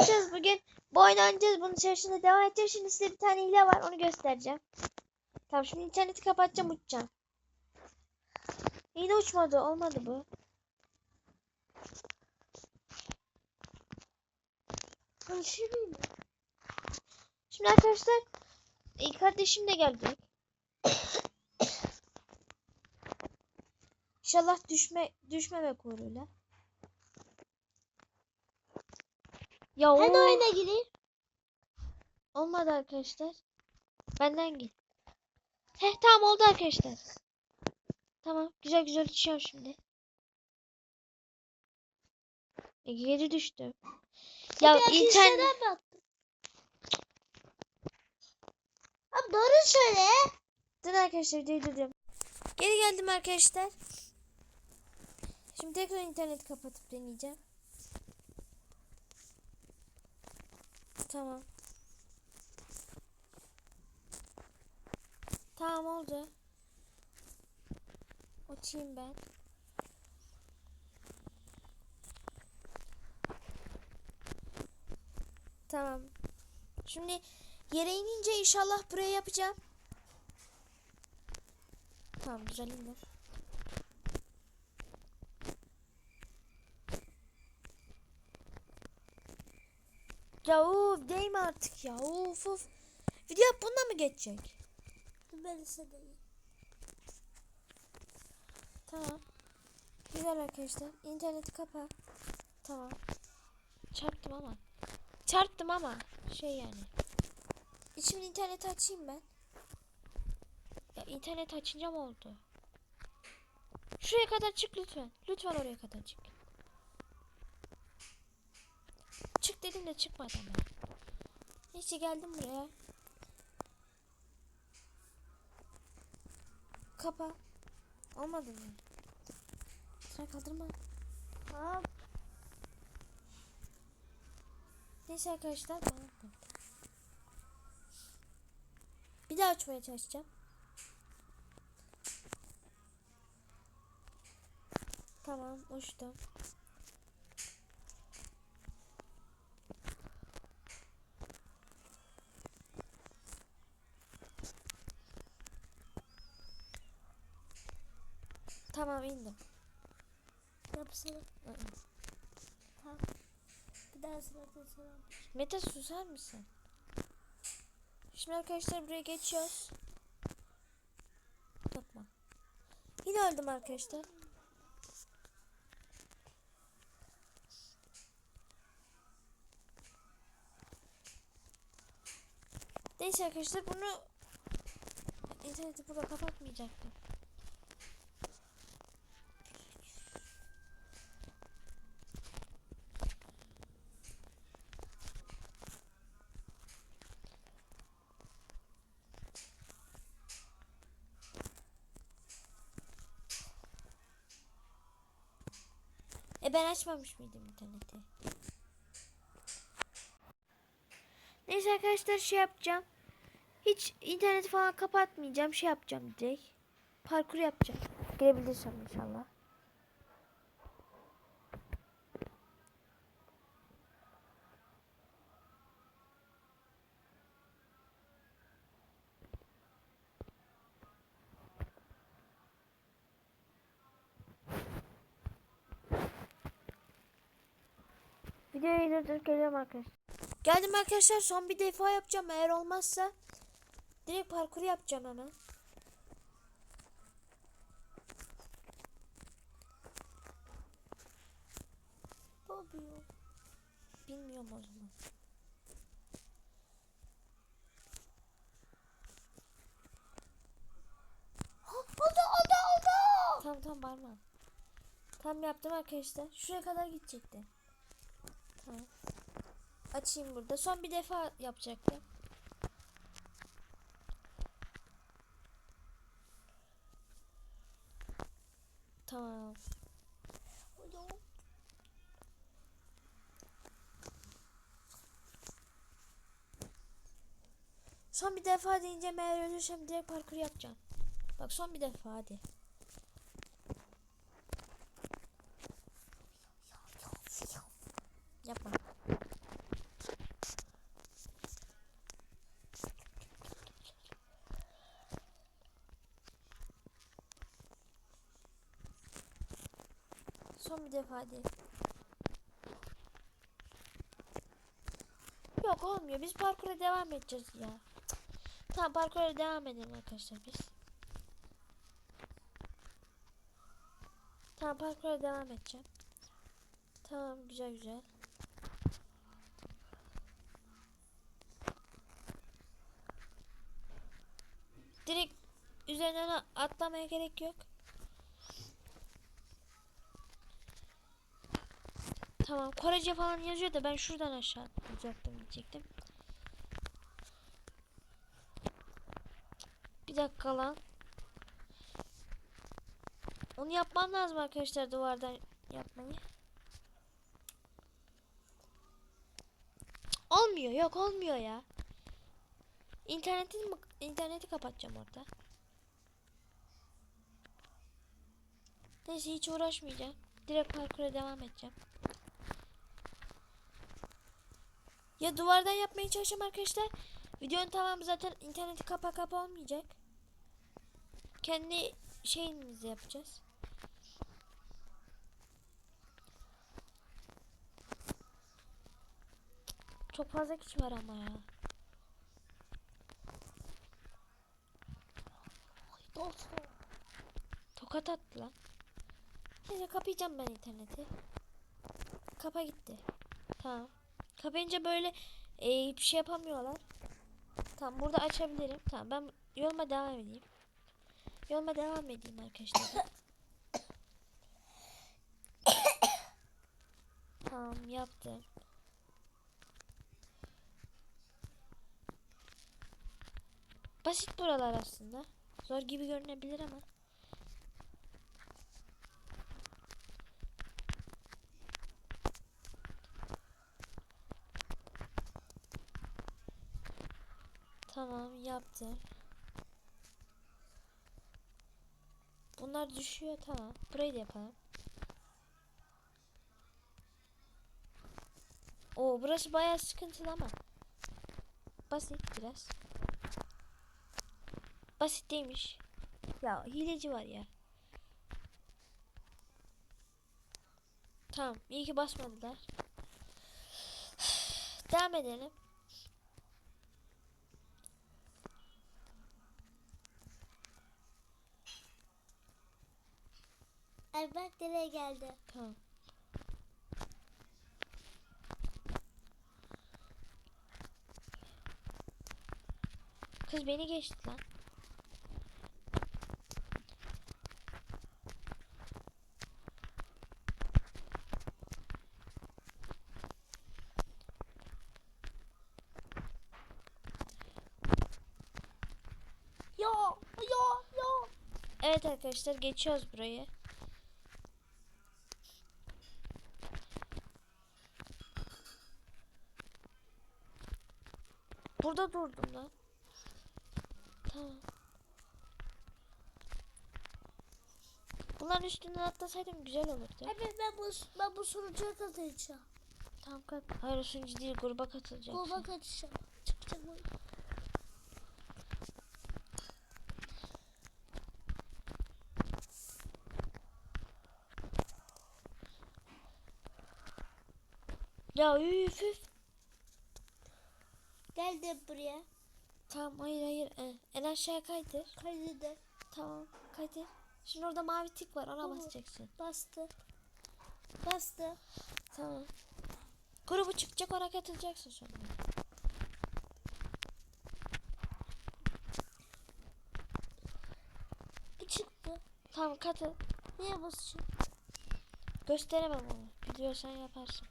yapacağız bugün? Bu oyunu oynayacağız. Bunun içerisinde devam edeceğiz. Şimdi size bir tane hile var. Onu göstereceğim. Tamam şimdi interneti kapatacağım uçacağım. Yine uçmadı. Olmadı bu. Konuşayım mı? Şimdi arkadaşlar e, kardeşim de gelecek. İnşallah düşme düşmemek uğruyla. Ya Hadi oyuna gireyim. Olmadı arkadaşlar. Benden git. Heh tamam oldu arkadaşlar. Tamam güzel güzel uçuyorum şimdi. E, geri düştüm. Ya internet internet? Abi doğru söyle. Dur arkadaşlar videoyu durduruyorum. Geri geldim arkadaşlar. Şimdi tekrar interneti kapatıp deneyeceğim. Tamam. Tamam oldu. Uçayım ben. Tamam. Şimdi yere inince inşallah buraya yapacağım. Tamam güzel indir. Ya of değme artık ya of of. Video bununla mı geçecek? Ben istediğim. Tamam. Güzel arkadaşlar. İnterneti kapa. Tamam. Çarptım ama. Çarptım ama. Şey yani. E Şimdi interneti açayım ben. Ya internet açınca mı oldu? Şuraya kadar çık lütfen. Lütfen oraya kadar çık. Dedim de çıkmadı ama. Neyse geldim buraya. Kapa. Olmadı mı? Sıra kaldırma. Tamam. Neyse arkadaşlar. Bir daha açmaya çalışacağım. Tamam uçtum. Tamam indim. Yapsana. Tamam. Bir daha sırada selam. Mete susar mısın? Şimdi arkadaşlar buraya geçiyoruz. Yapma. Yine öldüm arkadaşlar. Neyse arkadaşlar bunu interneti burada kapatmayacaktım. E ben açmamış mıydım interneti? Neyse arkadaşlar şey yapacağım. Hiç interneti falan kapatmayacağım. Şey yapacağım direkt. Parkur yapacağım. Girebilirsem inşallah. Videoyu durdurup geliyorum arkadaşlar. Geldim arkadaşlar son bir defa yapacağım eğer olmazsa direkt parkur yapacağım hemen. Yapıyor? Bilmiyorum o zaman. Oldu oldu oldu. Tamam tamam bağırma. Tam yaptım arkadaşlar. Şuraya kadar gidecekti. Açayım burada. Son bir defa yapacaktım. Tamam. Son bir defa deyince eğer ölürsem direkt parkur yapacağım. Bak son bir defa hadi. Yapma. Defa değil. Yok olmuyor. Biz parkura devam edeceğiz ya. Tamam parkura devam edelim arkadaşlar biz. Tamam parkura devam edeceğim. Tamam güzel güzel. Direkt üzerinden atlamaya gerek yok. Tamam Korece falan yazıyor da ben şuradan aşağı atlayacaktım diyecektim. Bir dakika lan. Onu yapmam lazım arkadaşlar duvardan yapmayı. Olmuyor yok olmuyor ya. İnterneti mi interneti kapatacağım orada. Neyse hiç uğraşmayacağım. Direkt parkura devam edeceğim. Ya duvardan yapmaya çalışacağım arkadaşlar. Videonun tamamı zaten interneti kapa kapa olmayacak. Kendi şeyimizi yapacağız. Çok fazla kişi var ama ya. Dostum. Tokat attı lan. Neyse kapayacağım ben interneti. Kapa gitti. Tamam. Kapayınca böyle e, bir şey yapamıyorlar. Tamam burada açabilirim. Tamam ben yoluma devam edeyim. Yoluma devam edeyim arkadaşlar. tamam yaptım. Basit buralar aslında. Zor gibi görünebilir ama. Tamam yaptım. Bunlar düşüyor tamam. Burayı da yapalım. Oo burası bayağı sıkıntılı ama. Basit biraz. Basit değilmiş. Ya hileci var ya. Tamam iyi ki basmadılar. Devam edelim. Evet nereye geldi? Tamam. Kız beni geçti lan. Ya ya ya. Evet arkadaşlar geçiyoruz burayı. Burada durdum lan. Tamam. Bunların üstünden atlasaydım güzel olurdu. Evet ben bu ben bu sunucuya katılacağım. Tamam kalk. Hayır sunucu değil gruba katılacaksın. Gruba katılacağım. Çıkacağım. Ya üf üf. Geldim buraya. Tamam hayır hayır. Ee, en aşağıya kaydır. Kaydı Tamam kaydır. Şimdi orada mavi tik var ona basacaksın. Bastı. Bastı. Tamam. Grubu çıkacak ona katılacaksın sonra. Bu çıktı. Tamam katıl. Niye basacağım? Gösteremem onu. Biliyorsan yaparsın.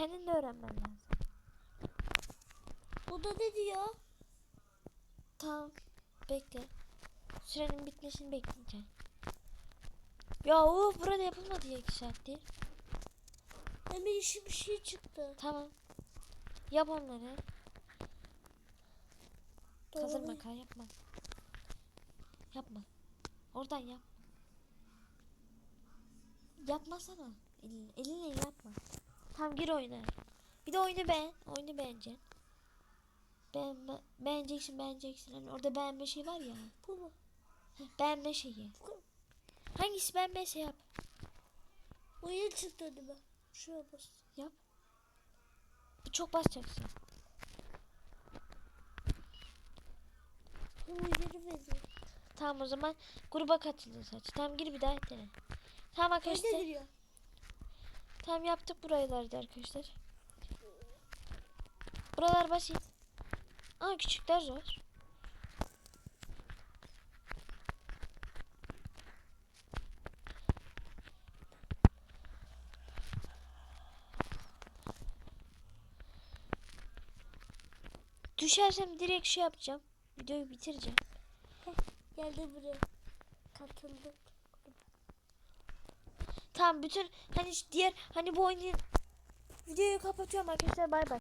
Kendin de öğrenmen lazım. Bu da ne diyor? Tamam. Bekle. Sürenin bitmesini bekleyeceğim. Ya o burada yapılmadı ya 2 saattir. Hemen işi bir şey çıktı. Tamam. Yap onları. Doğru. makar yapma. Yapma. Oradan yap. Yapmasana. Elin, elinle yapma. Tamam gir oyna. Bir de oyunu beğen. Oyunu beğeneceksin. Beğenme, beğeneceksin beğeneceksin. Hani orada beğenme şey var ya. Bu mu? Beğenme şeyi. Hangisi beğenmeyse yap. Oyun çıktı önüme. Şuraya bas. Yap. Çok basacaksın. Veriyor. Tamam o zaman gruba sadece. Tamam gir bir daha dene. Tamam Oyuna arkadaşlar. Tamam yaptık buraları da arkadaşlar. Buralar basit. Aa küçükler zor. Düşersem direkt şey yapacağım. Videoyu bitireceğim. Geldi buraya. Katıldım. Tamam bütün hani diğer hani bu oyunun videoyu kapatıyorum arkadaşlar bay bay.